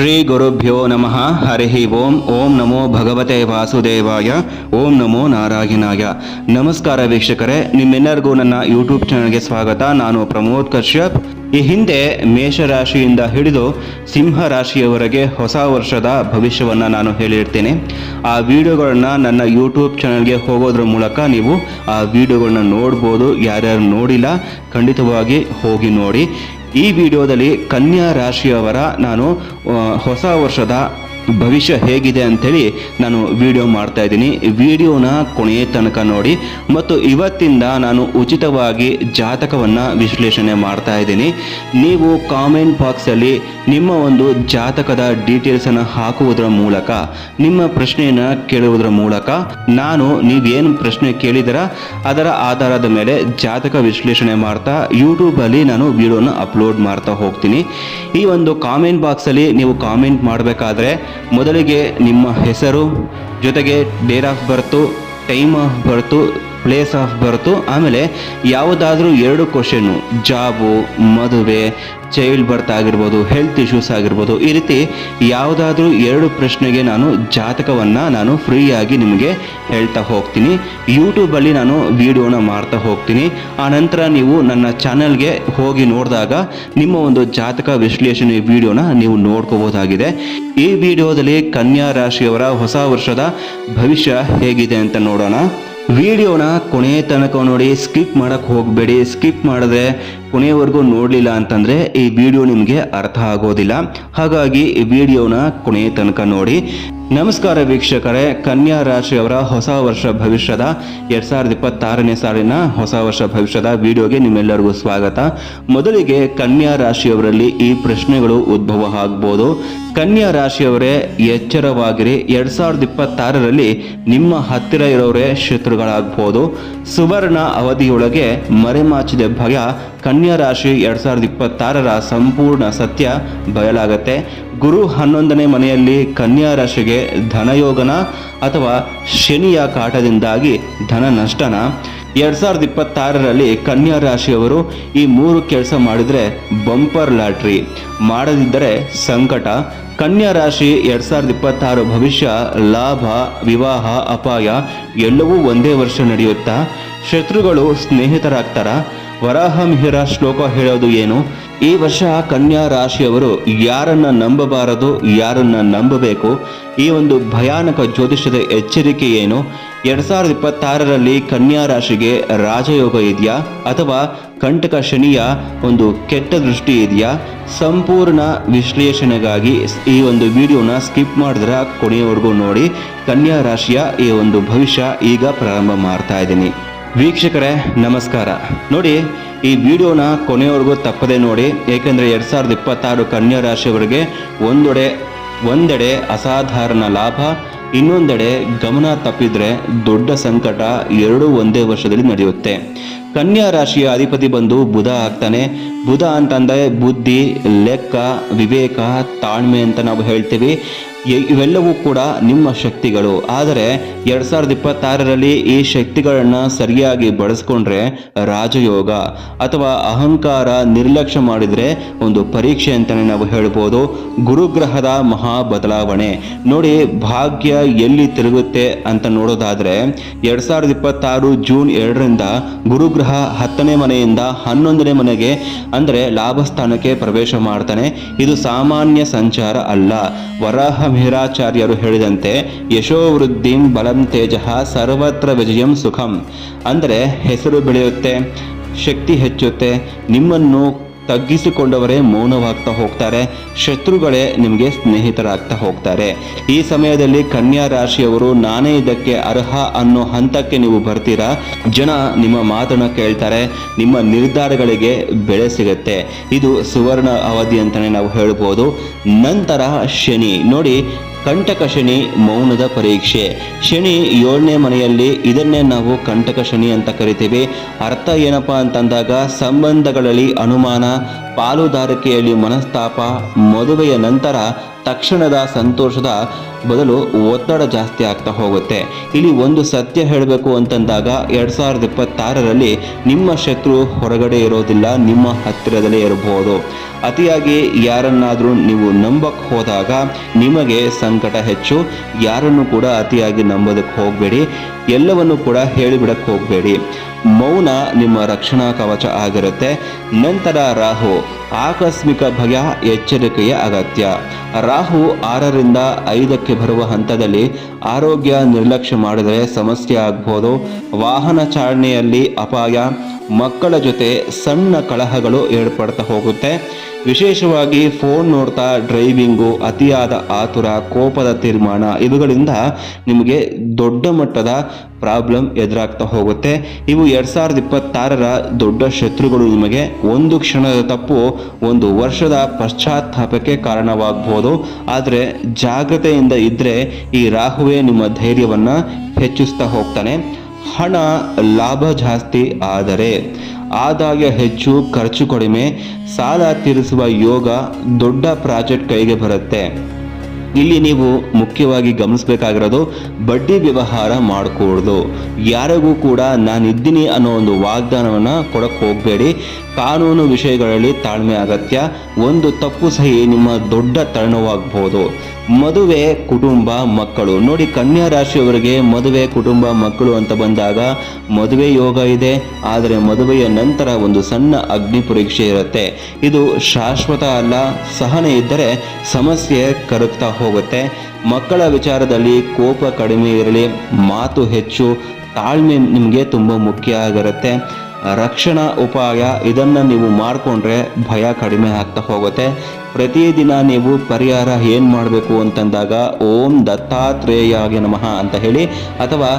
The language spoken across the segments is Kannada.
ಶ್ರೀ ಗುರುಭ್ಯೋ ನಮಃ. ಹರಿ ಓಂ. ಓಂ ನಮೋ ಭಗವತೆ ವಾಸುದೇವಾಯ. ಓಂ ನಮೋ ನಾರಾಯಣಾಯ. ನಮಸ್ಕಾರ ವೀಕ್ಷಕರೇ, ನಿಮ್ಮೆಲ್ಲರಿಗೂ ನನ್ನ ಯೂಟ್ಯೂಬ್ ಚಾನಲ್ಗೆ ಸ್ವಾಗತ. ನಾನು ಪ್ರಮೋದ್ ಕಶ್ಯಪ್. ಈ ಹಿಂದೆ ಮೇಷರಾಶಿಯಿಂದ ಹಿಡಿದು ಸಿಂಹ ರಾಶಿಯವರೆಗೆ ಹೊಸ ವರ್ಷದ ಭವಿಷ್ಯವನ್ನು ನಾನು ಹೇಳಿರ್ತೀನಿ. ಆ ವಿಡಿಯೋಗಳನ್ನು ನನ್ನ ಯೂಟ್ಯೂಬ್ ಚಾನಲ್ಗೆ ಹೋಗೋದ್ರ ಮೂಲಕ ನೀವು ಆ ವಿಡಿಯೋಗಳನ್ನ ನೋಡ್ಬೋದು. ಯಾರ್ಯಾರು ನೋಡಿಲ್ಲ, ಖಂಡಿತವಾಗಿ ಹೋಗಿ ನೋಡಿ. ಈ ವಿಡಿಯೋದಲ್ಲಿ ಕನ್ಯಾ ರಾಶಿಯವರ ನಾನು ಹೊಸ ವರ್ಷದ ಭವಿಷ್ಯ ಹೇಗಿದೆ ಅಂಥೇಳಿ ನಾನು ವಿಡಿಯೋ ಮಾಡ್ತಾ ಇದ್ದೀನಿ. ವಿಡಿಯೋನ ಕೊನೆಯ ತನಕ ನೋಡಿ. ಮತ್ತು ಇವತ್ತಿಂದ ನಾನು ಉಚಿತವಾಗಿ ಜಾತಕವನ್ನು ವಿಶ್ಲೇಷಣೆ ಮಾಡ್ತಾ ಇದ್ದೀನಿ. ನೀವು ಕಾಮೆಂಟ್ ಬಾಕ್ಸಲ್ಲಿ ನಿಮ್ಮ ಒಂದು ಜಾತಕದ ಡೀಟೇಲ್ಸನ್ನು ಹಾಕುವುದರ ಮೂಲಕ, ನಿಮ್ಮ ಪ್ರಶ್ನೆಯನ್ನು ಕೇಳುವುದರ ಮೂಲಕ ನಾನು ನೀವೇನು ಪ್ರಶ್ನೆ ಕೇಳಿದರ, ಅದರ ಆಧಾರದ ಮೇಲೆ ಜಾತಕ ವಿಶ್ಲೇಷಣೆ ಮಾಡ್ತಾ ಯೂಟ್ಯೂಬಲ್ಲಿ ನಾನು ವಿಡಿಯೋನ ಅಪ್ಲೋಡ್ ಮಾಡ್ತಾ ಹೋಗ್ತೀನಿ. ಈ ಒಂದು ಕಾಮೆಂಟ್ ಬಾಕ್ಸಲ್ಲಿ ನೀವು ಕಾಮೆಂಟ್ ಮಾಡಬೇಕಾದ್ರೆ ಮೊದಲಿಗೆ ನಿಮ್ಮ ಹೆಸರು ಜೊತೆಗೆ date of birth time of birth place of birth ಆಮೇಲೆ ಯಾವುದಾದ್ರೂ ಎರಡು ಕ್ವಶನ್ನು ಜಾಬು ಮದುವೆ ಚೈಲ್ಡ್ ಬರ್ತ್ ಆಗಿರ್ಬೋದು ಹೆಲ್ತ್ ಇಶ್ಯೂಸ್ ಆಗಿರ್ಬೋದು, ಈ ರೀತಿ ಯಾವುದಾದ್ರೂ ಎರಡು ಪ್ರಶ್ನೆಗೆ ನಾನು ಜಾತಕವನ್ನು ನಾನು ಫ್ರೀಯಾಗಿ ನಿಮಗೆ ಹೇಳ್ತಾ ಹೋಗ್ತೀನಿ. ಯೂಟ್ಯೂಬಲ್ಲಿ ನಾನು ವಿಡಿಯೋನ ಮಾಡ್ತಾ ಹೋಗ್ತೀನಿ. ಆ ನಂತರ ನೀವು ನನ್ನ ಚಾನಲ್ಗೆ ಹೋಗಿ ನೋಡಿದಾಗ ನಿಮ್ಮ ಒಂದು ಜಾತಕ ವಿಶ್ಲೇಷಣೆ ವಿಡಿಯೋನ ನೀವು ನೋಡ್ಕೋಬೋದಾಗಿದೆ ಈ ವಿಡಿಯೋದಲ್ಲಿ ಕನ್ಯಾ ರಾಶಿಯವರ ಹೊಸ ವರ್ಷದ ಭವಿಷ್ಯ ಹೇಗಿದೆ ಅಂತ ನೋಡೋಣ. ವಿಡಿಯೋನ ಕೊನೆಯ ತನಕ ನೋಡಿ ಸ್ಕಿಪ್ ಮಾಡಕ್ಕೆ ಹೋಗಬೇಡಿ. ಸ್ಕಿಪ್ ಮಾಡಿದ್ರೆ ಕೊನೆಯವರೆಗೂ ನೋಡಲಿಲ್ಲ ಅಂತಂದರೆ ಈ ವಿಡಿಯೋ ನಿಮಗೆ ಅರ್ಥ ಆಗೋದಿಲ್ಲ. ಹಾಗಾಗಿ ಈ ವಿಡಿಯೋನ ಕೊನೆಯ ತನಕ ನೋಡಿ. ನಮಸ್ಕಾರ ವೀಕ್ಷಕರೇ, ಕನ್ಯಾ ರಾಶಿಯವರ ಹೊಸ ವರ್ಷ ಭವಿಷ್ಯದ ಎರಡು ಸಾವಿರದ ಇಪ್ಪತ್ತಾರನೇ ಸಾಲಿನ ಹೊಸ ವರ್ಷ ಭವಿಷ್ಯದ ವಿಡಿಯೋಗೆ ನಿಮ್ಮೆಲ್ಲರಿಗೂ ಸ್ವಾಗತ. ಮೊದಲಿಗೆ ಕನ್ಯಾ ರಾಶಿಯವರಲ್ಲಿ ಈ ಪ್ರಶ್ನೆಗಳು ಉದ್ಭವ ಆಗ್ಬೋದು. ಕನ್ಯಾ ರಾಶಿಯವರೇ, ಎಚ್ಚರವಾಗಿರಿ. ಎರಡ್ ಸಾವಿರದ ಇಪ್ಪತ್ತಾರರಲ್ಲಿ ನಿಮ್ಮ ಹತ್ತಿರ ಇರೋರೇ ಶತ್ರುಗಳಾಗ್ಬೋದು. ಸುವರ್ಣ ಅವಧಿಯೊಳಗೆ ಮರೆಮಾಚಿದ ಭಯ ಕನ್ಯಾ ರಾಶಿ ಎರಡ್ ಸಾವಿರದ ಇಪ್ಪತ್ತಾರರ ಸಂಪೂರ್ಣ ಸತ್ಯ ಬಯಲಾಗತ್ತೆ. ಗುರು ಹನ್ನೊಂದನೇ ಮನೆಯಲ್ಲಿ ಕನ್ಯಾ ರಾಶಿಗೆ ಧನಯೋಗನ ಅಥವಾ ಶನಿಯ ಕಾಟದಿಂದಾಗಿ ಧನ ನಷ್ಟನ. ಎರಡ್ ಸಾವಿರದ ಇಪ್ಪತ್ತಾರರಲ್ಲಿ ಕನ್ಯಾ ರಾಶಿಯವರು ಈ ಮೂರು ಕೆಲಸ ಮಾಡಿದರೆ ಬಂಪರ್ ಲಾಟ್ರಿ. ಮಾಡದಿದ್ದರೆ ಸಂಕಟ. ಕನ್ಯಾ ರಾಶಿ ಎರಡ್ ಸಾವಿರದ ಇಪ್ಪತ್ತಾರು ಭವಿಷ್ಯ ಲಾಭ, ವಿವಾಹ, ಅಪಾಯ ಎಲ್ಲವೂ ಒಂದೇ ವರ್ಷ ನಡೆಯುತ್ತಾ. ಶತ್ರುಗಳು ಸ್ನೇಹಿತರಾಗ್ತಾರ? ವರಾಹಮಿಹಿರ ಶ್ಲೋಕ ಹೇಳೋದು ಏನು? ಈ ವರ್ಷ ಕನ್ಯಾ ರಾಶಿಯವರು ಯಾರನ್ನ ನಂಬಬಾರದು, ಯಾರನ್ನ ನಂಬಬೇಕು? ಈ ಒಂದು ಭಯಾನಕ ಜ್ಯೋತಿಷ್ಯದ ಎಚ್ಚರಿಕೆ ಏನು? ಎರಡ್ ಸಾವಿರದ ಇಪ್ಪತ್ತಾರರಲ್ಲಿ ಕನ್ಯಾ ರಾಶಿಗೆ ರಾಜಯೋಗ ಇದೆಯಾ? ಅಥವಾ ಕಂಟಕ ಶನಿಯ ಒಂದು ಕೆಟ್ಟ ದೃಷ್ಟಿ ಇದೆಯಾ? ಸಂಪೂರ್ಣ ವಿಶ್ಲೇಷಣೆಗಾಗಿ ಈ ಒಂದು ವಿಡಿಯೋನ ಸ್ಕಿಪ್ ಮಾಡಿದ್ರೆ ಕೊನೆಯವರೆಗೂ ನೋಡಿ, ಕನ್ಯಾ ರಾಶಿಯ ಈ ಒಂದು ಭವಿಷ್ಯ ಈಗ ಪ್ರಾರಂಭ ಮಾಡ್ತಾ ಇದ್ದೀನಿ. ವೀಕ್ಷಕರೇ, ನಮಸ್ಕಾರ. ನೋಡಿ, ಈ ವಿಡಿಯೋನ ಕೊನೆಯವರೆಗೂ ತಪ್ಪದೆ ನೋಡಿ, ಏಕೆಂದರೆ ಎರಡು ಸಾವಿರದ ಇಪ್ಪತ್ತಾರು ಕನ್ಯಾ ರಾಶಿಯವರಿಗೆ ಒಂದೆಡೆ ಒಂದೆಡೆ ಅಸಾಧಾರಣ ಲಾಭ, ಇನ್ನೊಂದೆಡೆ ಗಮನ ತಪ್ಪಿದ್ರೆ ದೊಡ್ಡ ಸಂಕಟ ಎರಡೂ ಒಂದೇ ವರ್ಷದಲ್ಲಿ ನಡೆಯುತ್ತೆ. ಕನ್ಯಾ ರಾಶಿಯ ಅಧಿಪತಿ ಬಂದು ಬುಧ ಆಗ್ತಾನೆ. ಬುಧ ಅಂತಂದರೆ ಬುದ್ಧಿ, ಲೆಕ್ಕ, ವಿವೇಕ, ತಾಳ್ಮೆ ಅಂತ ನಾವು ಹೇಳ್ತೀವಿ. ಇವೆಲ್ಲವೂ ಕೂಡ ನಿಮ್ಮ ಶಕ್ತಿಗಳು. ಆದರೆ ಎರಡು ಸಾವಿರದ ಇಪ್ಪತ್ತಾರರಲ್ಲಿ ಈ ಶಕ್ತಿಗಳನ್ನು ಸರಿಯಾಗಿ ಬಳಸ್ಕೊಂಡ್ರೆ ರಾಜಯೋಗ ಅಥವಾ ಅಹಂಕಾರ ನಿರ್ಲಕ್ಷ್ಯ ಮಾಡಿದರೆ ಒಂದು ಪರೀಕ್ಷೆ ಅಂತಲೇ ನಾವು ಹೇಳ್ಬೋದು. ಗುರುಗ್ರಹದ ಮಹಾ ಬದಲಾವಣೆ ನೋಡಿ, ಭಾಗ್ಯ ಎಲ್ಲಿ ತಿರುಗುತ್ತೆ ಅಂತ ನೋಡೋದಾದ್ರೆ ಎರಡು ಸಾವಿರದ ಇಪ್ಪತ್ತಾರು ಜೂನ್ ಎರಡರಿಂದ ಗುರುಗ್ರಹ ಹತ್ತನೇ ಮನೆಯಿಂದ ಹನ್ನೊಂದನೇ ಮನೆಗೆ ಅಂದರೆ ಲಾಭಸ್ಥಾನಕ್ಕೆ ಪ್ರವೇಶ ಮಾಡ್ತಾನೆ. ಇದು ಸಾಮಾನ್ಯ ಸಂಚಾರ ಅಲ್ಲ. ವರಾಹ ಮಿಹಿರಾಚಾರ್ಯರು ಹೇಳಿದಂತೆ ಯಶೋವೃದ್ಧಿಂ ಬಲಂ ತೇಜ ಸರ್ವತ್ರ ವಿಜಯಂ ಸುಖಂ. ಅಂದರೆ ಹೆಸರು ಬೆಳೆಯುತ್ತೆ ಶಕ್ತಿ ಹೆಚ್ಚುತ್ತೆ ನಿಮ್ಮನ್ನು ತಗ್ಗಿಸಿಕೊಂಡವರೇ ಮೌನವಾಗ್ತಾ ಹೋಗ್ತಾರೆ. ಶತ್ರುಗಳೇ ನಿಮಗೆ ಸ್ನೇಹಿತರಾಗ್ತಾ ಹೋಗ್ತಾರೆ. ಈ ಸಮಯದಲ್ಲಿ ಕನ್ಯಾ ರಾಶಿಯವರು, ನಾನೇ ಇದಕ್ಕೆ ಅರ್ಹ ಅನ್ನೋ ಹಂತಕ್ಕೆ ನೀವು ಬರ್ತೀರಾ? ಜನ ನಿಮ್ಮ ಮಾತನ್ನ ಕೇಳ್ತಾರೆ. ನಿಮ್ಮ ನಿರ್ಧಾರಗಳಿಗೆ ಬೆಲೆ ಸಿಗುತ್ತೆ. ಇದು ಸುವರ್ಣ ಅವಧಿ ಅಂತಾನೆ ನಾವು ಹೇಳ್ಬೋದು. ನಂತರ ಶನಿ. ನೋಡಿ ಕಂಟಕ ಶನಿ ಮೌನದ ಪರೀಕ್ಷೆ. ಶನಿ ಏಳನೇ ಮನೆಯಲ್ಲಿ, ಇದನ್ನೇ ನಾವು ಕಂಟಕ ಶನಿ ಅಂತ ಕರಿತೀವಿ. ಅರ್ಥ ಏನಪ್ಪ ಅಂತಂದಾಗ, ಸಂಬಂಧಗಳಲ್ಲಿ ಅನುಮಾನ, ಪಾಲುದಾರಿಕೆಯಲ್ಲಿ ಮನಸ್ತಾಪ, ಮದುವೆಯ ನಂತರ ತಕ್ಷಣದ ಸಂತೋಷದ ಬದಲು ಒತ್ತಡ ಜಾಸ್ತಿ ಆಗ್ತಾ ಹೋಗುತ್ತೆ. ಇಲ್ಲಿ ಒಂದು ಸತ್ಯ ಹೇಳಬೇಕು ಅಂತಂದಾಗ ಎರಡು ಸಾವಿರದ ಇಪ್ಪತ್ತಾರರಲ್ಲಿ ನಿಮ್ಮ ಶತ್ರು ಹೊರಗಡೆ ಇರೋದಿಲ್ಲ, ನಿಮ್ಮ ಹತ್ತಿರದಲ್ಲೇ ಇರಬಹುದು. ಅತಿಯಾಗಿ ಯಾರನ್ನಾದರೂ ನೀವು ನಂಬಕ್ಕೆ ಹೋದಾಗ ನಿಮಗೆ ಸಂಕಟ ಹೆಚ್ಚು. ಯಾರನ್ನು ಕೂಡ ಅತಿಯಾಗಿ ನಂಬೋದಕ್ಕೆ ಹೋಗಬೇಡಿ. ಎಲ್ಲವನ್ನು ಕೂಡ ಹೇಳಿಬಿಡಕ್ಕೆ ಹೋಗಬೇಡಿ. ಮೌನ ನಿಮ್ಮ ರಕ್ಷಣಾ ಕವಚ ಆಗಿರುತ್ತೆ. ನಂತರ ರಾಹು, ಆಕಸ್ಮಿಕ ಭಯ, ಎಚ್ಚರಿಕೆಯ ಅಗತ್ಯ. ರಾಹು ಆರರಿಂದ ಐದಕ್ಕೆ ಬರುವ ಹಂತದಲ್ಲಿ ಆರೋಗ್ಯ ನಿರ್ಲಕ್ಷ್ಯ ಮಾಡಿದರೆ ಸಮಸ್ಯೆ ಆಗ್ಬೋದು. ವಾಹನ ಚಾಲನೆಯಲ್ಲಿ ಅಪಾಯ. ಮಕ್ಕಳ ಜೊತೆ ಸಣ್ಣ ಕಲಹಗಳು ಏರ್ಪಡ್ತಾ ಹೋಗುತ್ತೆ. ವಿಶೇಷವಾಗಿ ಫೋನ್ ನೋಡ್ತಾ ಡ್ರೈವಿಂಗು ಅತಿಯಾದ ಆತುರ, ಕೋಪದ ತೀರ್ಮಾನ, ಇವುಗಳಿಂದ ನಿಮಗೆ ದೊಡ್ಡ ಮಟ್ಟದ ಪ್ರಾಬ್ಲಮ್ ಎದುರಾಗ್ತಾ ಹೋಗುತ್ತೆ. ಇವು ಎರಡು ಸಾವಿರದ ಇಪ್ಪತ್ತಾರರ ದೊಡ್ಡ ಶತ್ರುಗಳು ನಿಮಗೆ ಒಂದು ಕ್ಷಣದ ತಪ್ಪು, ಒಂದು ವರ್ಷದ ಪಶ್ಚಾತ್ತಾಪಕ್ಕೆ ಕಾರಣವಾಗಬಹುದು ಆದರೆ ಜಾಗ್ರತೆಯಿಂದ ಇದ್ದರೆ ಈ ರಾಹುವೇ ನಿಮ್ಮ ಧೈರ್ಯವನ್ನು ಹೆಚ್ಚಿಸ್ತಾ ಹೋಗ್ತಾನೆ. ಹಣ ಲಾಭ ಜಾಸ್ತಿ ಆದರೆ ಆದಾಯ ಹೆಚ್ಚು, ಖರ್ಚು ಕಡಿಮೆ, ಸಾಲ ತೀರಿಸುವ ಯೋಗ ದೊಡ್ಡ ಪ್ರಾಜೆಕ್ಟ್ ಕೈಗೆ ಬರುತ್ತೆ. ಇಲ್ಲಿ ನೀವು ಮುಖ್ಯವಾಗಿ ಗಮನಿಸಬೇಕಾಗಿರೋದು ಬಡ್ಡಿ ವ್ಯವಹಾರ ಮಾಡಿಕೊಡ್ದು ಯಾರಿಗೂ ಕೂಡ ನಾನಿದ್ದೀನಿ ಅನ್ನೋ ಒಂದು ವಾಗ್ದಾನವನ್ನು ಕೊಡಕ್ಕೆ ಹೋಗಬೇಡಿ. ಕಾನೂನು ವಿಷಯಗಳಲ್ಲಿ ತಾಳ್ಮೆ ಅಗತ್ಯ. ಒಂದು ತಪ್ಪು ಸಹಿ ನಿಮ್ಮ ದೊಡ್ಡ ತರುಣವಾಗಬಹುದು ಮದುವೆ ಕುಟುಂಬ ಮಕ್ಕಳು. ನೋಡಿ, ಕನ್ಯಾ ರಾಶಿಯವರಿಗೆ ಮದುವೆ ಕುಟುಂಬ ಮಕ್ಕಳು ಅಂತ ಬಂದಾಗ ಮದುವೆ ಯೋಗ ಇದೆ, ಆದರೆ ಮದುವೆಯ ನಂತರ ಒಂದು ಸಣ್ಣ ಅಗ್ನಿ ಪರೀಕ್ಷೆ ಇರುತ್ತೆ. ಇದು ಶಾಶ್ವತ ಅಲ್ಲ, ಸಹನೆ ಇದ್ದರೆ ಸಮಸ್ಯೆ ಕರಗ್ತಾ ಹೋಗುತ್ತೆ. ಮಕ್ಕಳ ವಿಚಾರದಲ್ಲಿ ಕೋಪ ಕಡಿಮೆ ಇರಲಿ, ಮಾತು ಹೆಚ್ಚು, ತಾಳ್ಮೆ ನಿಮಗೆ ತುಂಬ ಮುಖ್ಯ ಆಗಿರುತ್ತೆ. ರಕ್ಷಣಾ ಉಪಾಯ ಇದನ್ನು ನೀವು ಮಾಡಿಕೊಂಡ್ರೆ ಭಯ ಕಡಿಮೆ ಆಗ್ತಾ ಹೋಗುತ್ತೆ. ಪ್ರತಿದಿನ ನೀವು ಪರಿಹಾರ ಏನು ಮಾಡಬೇಕು ಅಂತಂದಾಗ ಓಂ ದತ್ತಾತ್ರೇಯಾಯ ನಮಃ ಅಂತ ಹೇಳಿ, ಅಥವಾ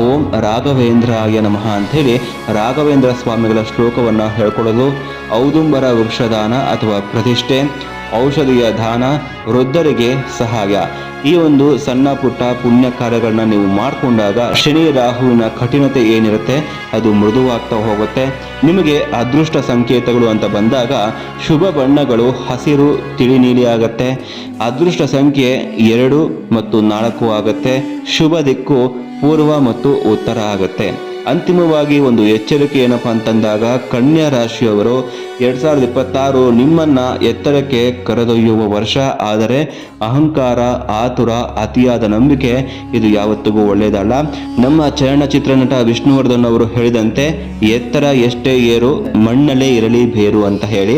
ಓಂ ರಾಘವೇಂದ್ರಾಯ ನಮಃ ಅಂತ ಹೇಳಿ ರಾಘವೇಂದ್ರ ಸ್ವಾಮಿಗಳ ಶ್ಲೋಕವನ್ನು ಹೇಳ್ಕೊಳ್ಳೋದು ಔದುಂಬರ ವೃಕ್ಷದಾನ ಅಥವಾ ಪ್ರತಿಷ್ಠೆ. ಔಷಧಿಯ ದಾನ ವೃದ್ಧರಿಗೆ ಸಹಾಯ. ಈ ಒಂದು ಸಣ್ಣ ಪುಟ್ಟ ಪುಣ್ಯ ಕಾರ್ಯಗಳನ್ನ ನೀವು ಮಾಡಿಕೊಂಡಾಗ ಶನಿ ರಾಹುವಿನ ಕಠಿಣತೆ ಏನಿರುತ್ತೆ, ಅದು ಮೃದುವಾಗ್ತಾ ಹೋಗುತ್ತೆ. ನಿಮಗೆ ಅದೃಷ್ಟ ಸಂಕೇತಗಳು ಅಂತ ಬಂದಾಗ ಶುಭ ಬಣ್ಣಗಳು, ಹಸಿರು ತಿಳಿ ನೀಲಿ ಆಗತ್ತೆ. ಅದೃಷ್ಟ ಸಂಖ್ಯೆ ಎರಡು ಮತ್ತು ನಾಲ್ಕು ಆಗುತ್ತೆ. ಶುಭ ದಿಕ್ಕು ಪೂರ್ವ ಮತ್ತು ಉತ್ತರ ಆಗುತ್ತೆ. ಅಂತಿಮವಾಗಿ ಒಂದು ಎಚ್ಚರಿಕೆ ಏನಪ್ಪ ಅಂತಂದಾಗ ಕನ್ಯಾ ರಾಶಿಯವರು ಎರಡ್ ಸಾವಿರದ ಇಪ್ಪತ್ತಾರು ನಿಮ್ಮನ್ನ ಎತ್ತರಕ್ಕೆ ಕರೆದೊಯ್ಯುವ ವರ್ಷ. ಆದರೆ ಅಹಂಕಾರ, ಆತುರ, ಅತಿಯಾದ ನಂಬಿಕೆ, ಇದು ಯಾವತ್ತಿಗೂ ಒಳ್ಳೆಯದಲ್ಲ. ನಮ್ಮ ಚಲನಚಿತ್ರ ನಟ ವಿಷ್ಣುವರ್ಧನ್ ಅವರು ಹೇಳಿದಂತೆ, ಎತ್ತರ ಎಷ್ಟೇ ಏರು ಮಣ್ಣಲ್ಲೇ ಇರಲಿ, ಬೇರು ಅಂತ ಹೇಳಿ.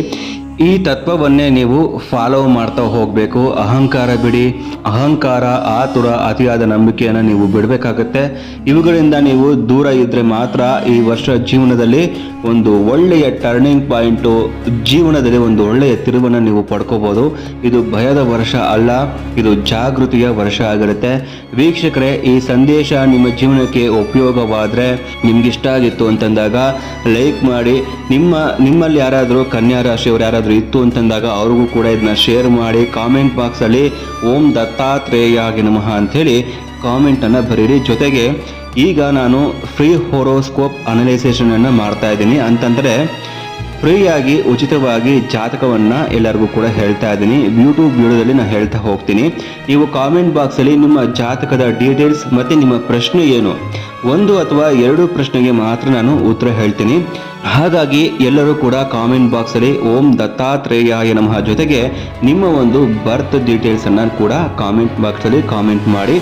ಈ ತತ್ವವನ್ನೇ ನೀವು ಫಾಲೋ ಮಾಡ್ತಾ ಹೋಗಬೇಕು. ಅಹಂಕಾರ ಬಿಡಿ. ಅಹಂಕಾರ, ಆತುರ, ಅತಿಯಾದ ನಂಬಿಕೆಯನ್ನು ನೀವು ಬಿಡಬೇಕಾಗತ್ತೆ. ಇವುಗಳಿಂದ ನೀವು ದೂರ ಇದ್ದರೆ ಮಾತ್ರ ಈ ವರ್ಷ ಜೀವನದಲ್ಲಿ ಒಂದು ಒಳ್ಳೆಯ ಟರ್ನಿಂಗ್ ಪಾಯಿಂಟು ಜೀವನದಲ್ಲಿ ಒಂದು ಒಳ್ಳೆಯ ತಿರುವನ್ನು ನೀವು ಪಡ್ಕೋಬೋದು. ಇದು ಭಯದ ವರ್ಷ ಅಲ್ಲ, ಇದು ಜಾಗೃತಿಯ ವರ್ಷ ಆಗಿರುತ್ತೆ ವೀಕ್ಷಕರೇ, ಈ ಸಂದೇಶ ನಿಮ್ಮ ಜೀವನಕ್ಕೆ ಉಪಯೋಗವಾದರೆ ನಿಮ್ಗಿಷ್ಟ ಆಗಿತ್ತು ಅಂತಂದಾಗ ಲೈಕ್ ಮಾಡಿ. ನಿಮ್ಮ, ನಿಮ್ಮಲ್ಲಿ ಯಾರಾದರೂ ಕನ್ಯಾ ರಾಶಿಯವರು ಯಾರಾದರೂ ಇತ್ತು ಅಂತಂದಾಗ ಅವ್ರಿಗೂ ಕೂಡ ಇದನ್ನ ಶೇರ್ ಮಾಡಿ ಕಾಮೆಂಟ್ ಬಾಕ್ಸಲ್ಲಿ ಓಂ ದತ್ತಾತ್ರೇಯಾಗಿ ನಮಃ ಅಂಥೇಳಿ ಕಾಮೆಂಟನ್ನು ಬರೀರಿ. ಜೊತೆಗೆ ಈಗ ನಾನು ಫ್ರೀ ಹೋರೋಸ್ಕೋಪ್ ಅನಲೈಸೇಷನನ್ನು ಮಾಡ್ತಾ ಇದ್ದೀನಿ. ಅಂತಂದರೆ ಫ್ರೀಯಾಗಿ, ಉಚಿತವಾಗಿ ಜಾತಕವನ್ನು ಎಲ್ಲರಿಗೂ ಕೂಡ ಹೇಳ್ತಾ ಇದ್ದೀನಿ. ಯೂಟ್ಯೂಬ್ ವಿಡಿಯೋದಲ್ಲಿ ನಾನು ಹೇಳ್ತಾ ಹೋಗ್ತೀನಿ. ನೀವು ಕಾಮೆಂಟ್ ಬಾಕ್ಸಲ್ಲಿ ನಿಮ್ಮ ಜಾತಕದ ಡೀಟೇಲ್ಸ್ ಮತ್ತು ನಿಮ್ಮ ಪ್ರಶ್ನೆ ಏನು ಒಂದು ಅಥವಾ ಎರಡು ಪ್ರಶ್ನೆಗೆ ಮಾತ್ರ ನಾನು ಉತ್ತರ ಹೇಳ್ತೀನಿ. ಹಾಗಾಗಿ ಎಲ್ಲರೂ ಕೂಡ ಕಾಮೆಂಟ್ ಬಾಕ್ಸಲ್ಲಿ ಓಂ ದತ್ತಾತ್ರೇಯಾಯ ನಮಃ ಜೊತೆಗೆ ನಿಮ್ಮ ಒಂದು ಬರ್ತ್ ಡೀಟೇಲ್ಸನ್ನು ಕೂಡ ಕಾಮೆಂಟ್ ಬಾಕ್ಸಲ್ಲಿ ಕಾಮೆಂಟ್ ಮಾಡಿ.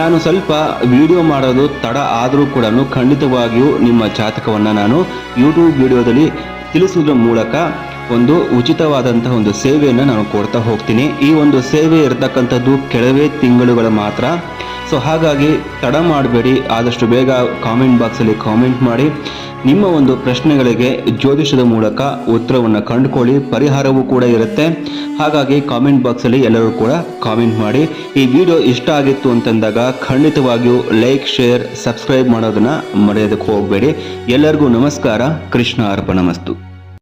ನಾನು ಸ್ವಲ್ಪ ವಿಡಿಯೋ ಮಾಡೋದು ತಡ ಆದರೂ ಕೂಡ ಖಂಡಿತವಾಗಿಯೂ ನಿಮ್ಮ ಜಾತಕವನ್ನು ನಾನು ಯೂಟ್ಯೂಬ್ ವಿಡಿಯೋದಲ್ಲಿ ತಿಳಿಸೋದ್ರ ಮೂಲಕ ಒಂದು ಉಚಿತವಾದಂತಹ ಒಂದು ಸೇವೆಯನ್ನು ನಾನು ಕೊಡ್ತಾ ಹೋಗ್ತೀನಿ. ಈ ಒಂದು ಸೇವೆ ಇರತಕ್ಕಂಥದ್ದು ಕೆಲವೇ ತಿಂಗಳುಗಳ ಮಾತ್ರ ಸೊ ಹಾಗಾಗಿ ತಡ ಮಾಡಬೇಡಿ, ಆದಷ್ಟು ಬೇಗ ಕಾಮೆಂಟ್ ಬಾಕ್ಸಲ್ಲಿ ಕಾಮೆಂಟ್ ಮಾಡಿ. ನಿಮ್ಮ ಒಂದು ಪ್ರಶ್ನೆಗಳಿಗೆ ಜ್ಯೋತಿಷದ ಮೂಲಕ ಉತ್ತರವನ್ನು ಕಂಡುಕೊಳ್ಳಿ, ಪರಿಹಾರವೂ ಕೂಡ ಇರುತ್ತೆ. ಹಾಗಾಗಿ ಕಾಮೆಂಟ್ ಬಾಕ್ಸಲ್ಲಿ ಎಲ್ಲರೂ ಕೂಡ ಕಾಮೆಂಟ್ ಮಾಡಿ. ಈ ವಿಡಿಯೋ ಇಷ್ಟ ಆಗಿತ್ತು ಅಂತಂದಾಗ ಖಂಡಿತವಾಗಿಯೂ ಲೈಕ್ ಶೇರ್ ಸಬ್ಸ್ಕ್ರೈಬ್ ಮಾಡೋದನ್ನು ಮರೆಯೋದಕ್ಕೆ ಹೋಗಬೇಡಿ. ಎಲ್ಲರಿಗೂ ನಮಸ್ಕಾರ, ಕೃಷ್ಣ ಅರ್ಪಣಮಸ್ತು